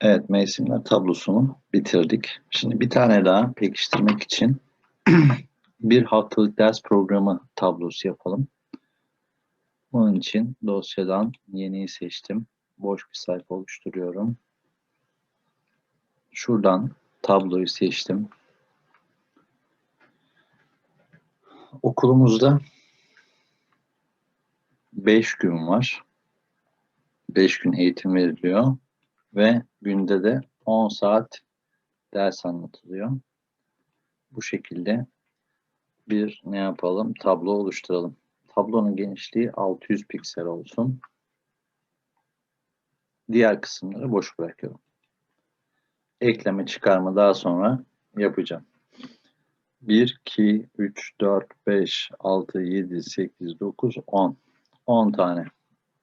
Evet, mevsimler tablosunu bitirdik. Şimdi bir tane daha pekiştirmek için bir haftalık ders programı tablosu yapalım. Bunun için dosyadan yeniyi seçtim. Boş bir sayfa oluşturuyorum. Şuradan tabloyu seçtim. Okulumuzda 5 gün var. 5 gün eğitim veriliyor ve günde de 10 saat ders anlatılıyor. Bu şekilde bir ne yapalım? Tablo oluşturalım. Tablonun genişliği 600 piksel olsun. Diğer kısımları boş bırakıyorum. Ekleme çıkarma daha sonra yapacağım. 1, 2, 3, 4, 5, 6, 7, 8, 9, 10. 10 tane.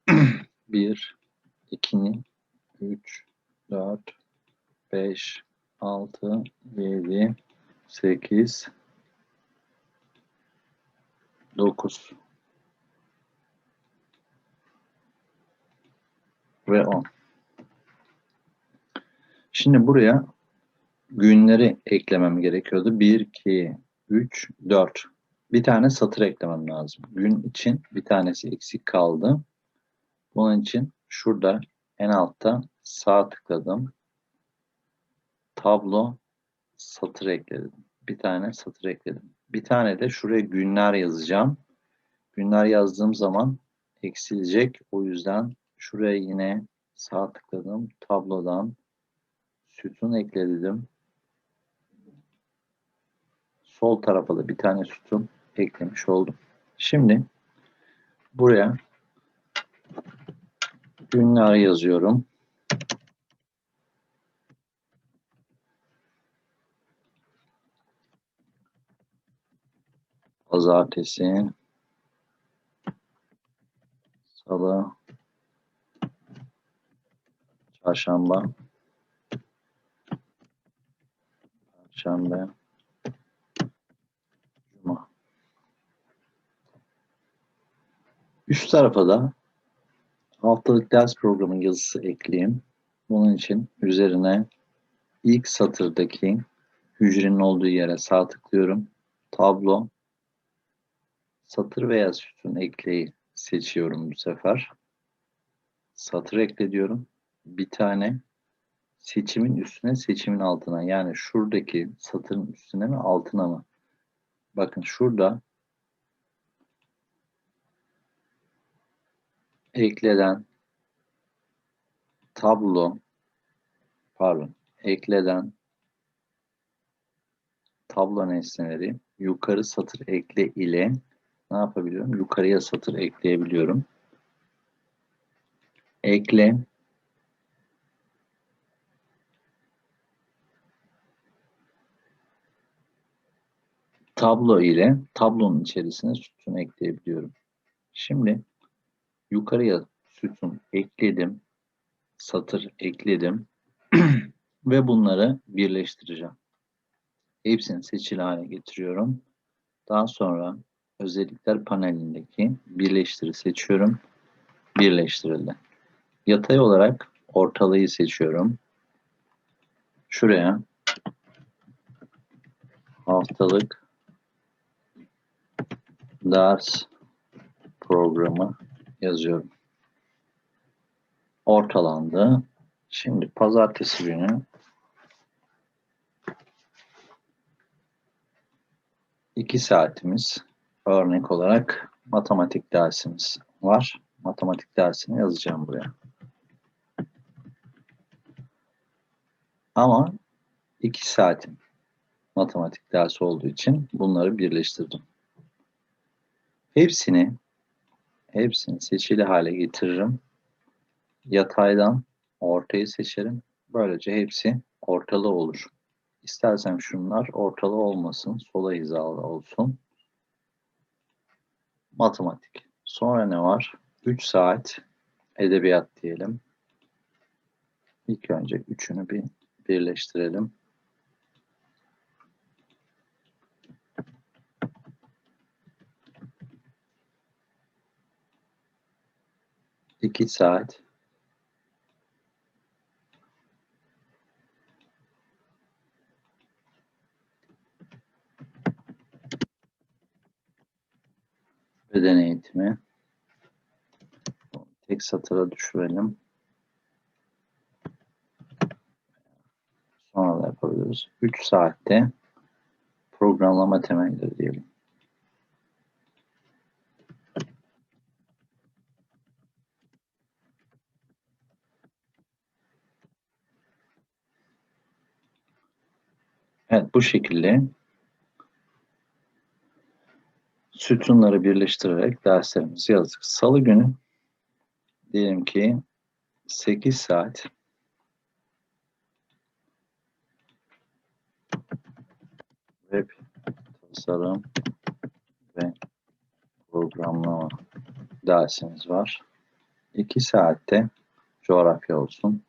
1, 2, 3, 4, 5, 6, 7, 8, 9 ve 10. Şimdi buraya günleri eklemem gerekiyordu. 1, 2, 3, 4. Bir tane satır eklemem lazım. Gün için bir tanesi eksik kaldı. Bunun için şurada en altta sağ tıkladım. Tablo satır ekledim. Bir tane satır ekledim. Bir tane de şuraya günler yazacağım. Günler yazdığım zaman eksilecek. O yüzden şuraya yine sağ tıkladım. Tablodan sütun ekledim. Sol tarafa da bir tane sütun eklemiş oldum. Şimdi buraya günler yazıyorum. Pazartesi, Salı, Çarşamba, Perşembe, Cuma. Üst tarafa da haftalık ders programı yazısı ekleyeyim. Bunun için üzerine ilk satırdaki hücrenin olduğu yere sağ tıklıyorum. Tablo, satır veya sütun ekleyi seçiyorum bu sefer. Satır ekle diyorum. Bir tane seçimin üstüne seçimin altına yani şuradaki satırın üstüne mi altına mı? Bakın şurada ekleden tablo pardon ekleden tablo nesneleri yukarı satır ekle ile ne yapabiliyorum? Yukarıya satır ekleyebiliyorum. Ekle tablo ile tablonun içerisine sütun ekleyebiliyorum. Şimdi yukarıya sütun ekledim. Satır ekledim. ve bunları birleştireceğim. Hepsini seçili hale getiriyorum. Daha sonra özellikler panelindeki birleştiri seçiyorum. Birleştirildi. Yatay olarak ortalayı seçiyorum. Şuraya haftalık ders programı yazıyorum. Ortalandı. Şimdi pazartesi günü iki saatimiz örnek olarak matematik dersimiz var. Matematik dersini yazacağım buraya. Ama iki saatim matematik dersi olduğu için bunları birleştirdim. Hepsini hepsini seçili hale getiririm. Yataydan ortayı seçerim. Böylece hepsi ortalı olur. İstersem şunlar ortalı olmasın, sola hizalı olsun. Matematik. Sonra ne var? 3 saat edebiyat diyelim. İlk önce üçünü bir birleştirelim. İki saat beden eğitimi. Tek satıra düşürelim. Sonra da yapabiliriz. 3 saatte programlama temelleri diyelim. Evet bu şekilde sütunları birleştirerek derslerimizi yazdık. Salı günü diyelim ki 8 saat web tasarım ve programlama dersimiz var. 2 saatte coğrafya olsun.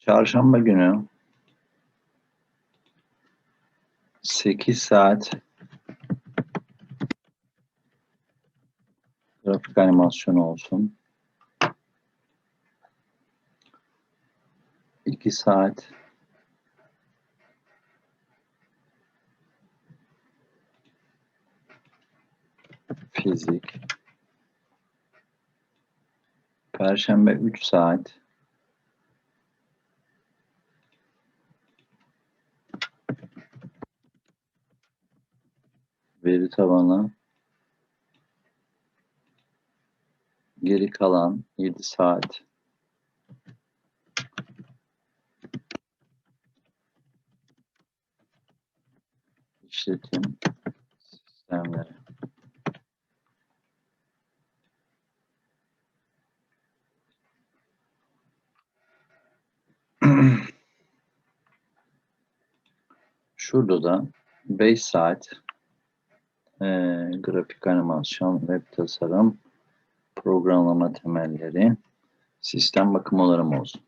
Çarşamba günü 8 saat grafik animasyonu olsun. 2 saat fizik Perşembe 3 saat veri tabanı geri kalan 7 saat. İşletim sistemleri. Şurada da 5 saat e, grafik animasyon, web tasarım, programlama temelleri, sistem bakımlarım olsun.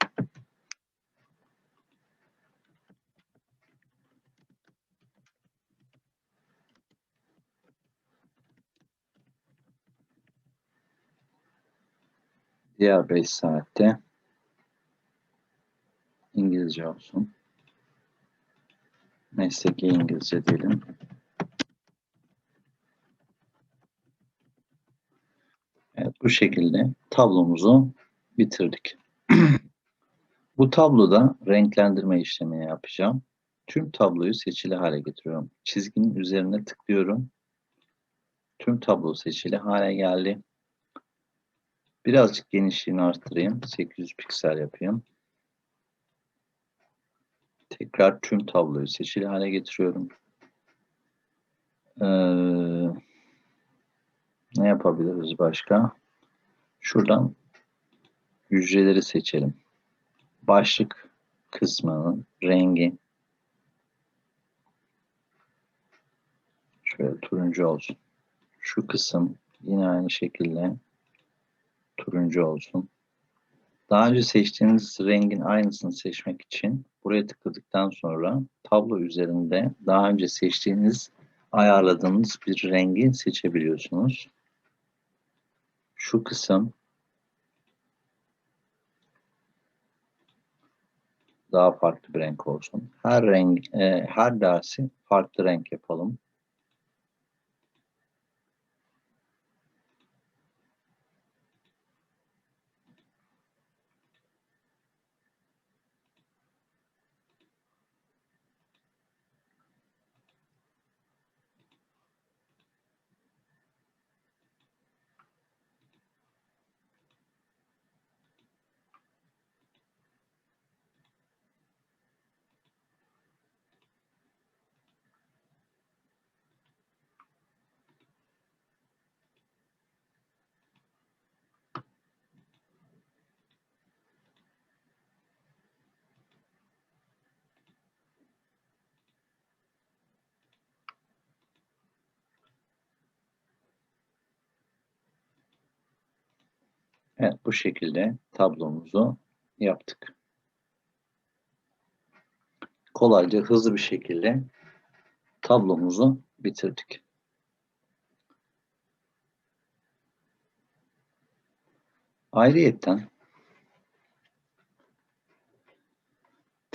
Diğer 5 saatte İngilizce olsun. Mesleki İngilizce diyelim. Evet, bu şekilde tablomuzu bitirdik. bu tabloda renklendirme işlemini yapacağım. Tüm tabloyu seçili hale getiriyorum. Çizginin üzerine tıklıyorum. Tüm tablo seçili hale geldi. Birazcık genişliğini arttırayım. 800 piksel yapayım. Tekrar tüm tabloyu seçili hale getiriyorum. Ee, ne yapabiliriz başka? Şuradan hücreleri seçelim. Başlık kısmının rengi şöyle turuncu olsun. Şu kısım yine aynı şekilde turuncu olsun. Daha önce seçtiğiniz rengin aynısını seçmek için buraya tıkladıktan sonra tablo üzerinde daha önce seçtiğiniz ayarladığınız bir rengi seçebiliyorsunuz. Şu kısım daha farklı bir renk olsun. Her renk, e, her dersi farklı renk yapalım. Evet bu şekilde tablomuzu yaptık. Kolayca hızlı bir şekilde tablomuzu bitirdik. Ayrıyetten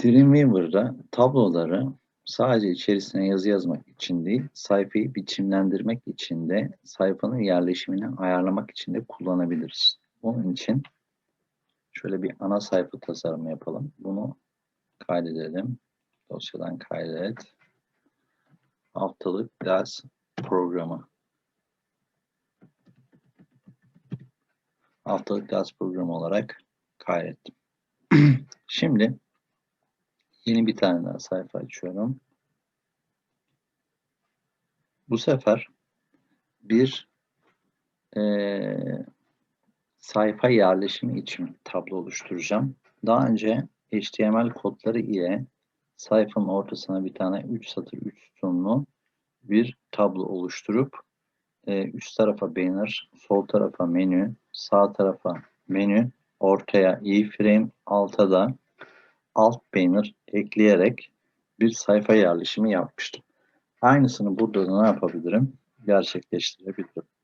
Dreamweaver'da tabloları sadece içerisine yazı yazmak için değil, sayfayı biçimlendirmek için de sayfanın yerleşimini ayarlamak için de kullanabiliriz. Onun için şöyle bir ana sayfa tasarımı yapalım. Bunu kaydedelim. Dosyadan kaydet. Haftalık ders programı. Haftalık ders programı olarak kaydettim. Şimdi yeni bir tane daha sayfa açıyorum. Bu sefer bir eee, sayfa yerleşimi için tablo oluşturacağım. Daha önce HTML kodları ile sayfanın ortasına bir tane 3 satır 3 sütunlu bir tablo oluşturup e, üst tarafa banner, sol tarafa menü, sağ tarafa menü, ortaya iframe, alta da alt banner ekleyerek bir sayfa yerleşimi yapmıştım. Aynısını burada da ne yapabilirim? Gerçekleştirebilirim.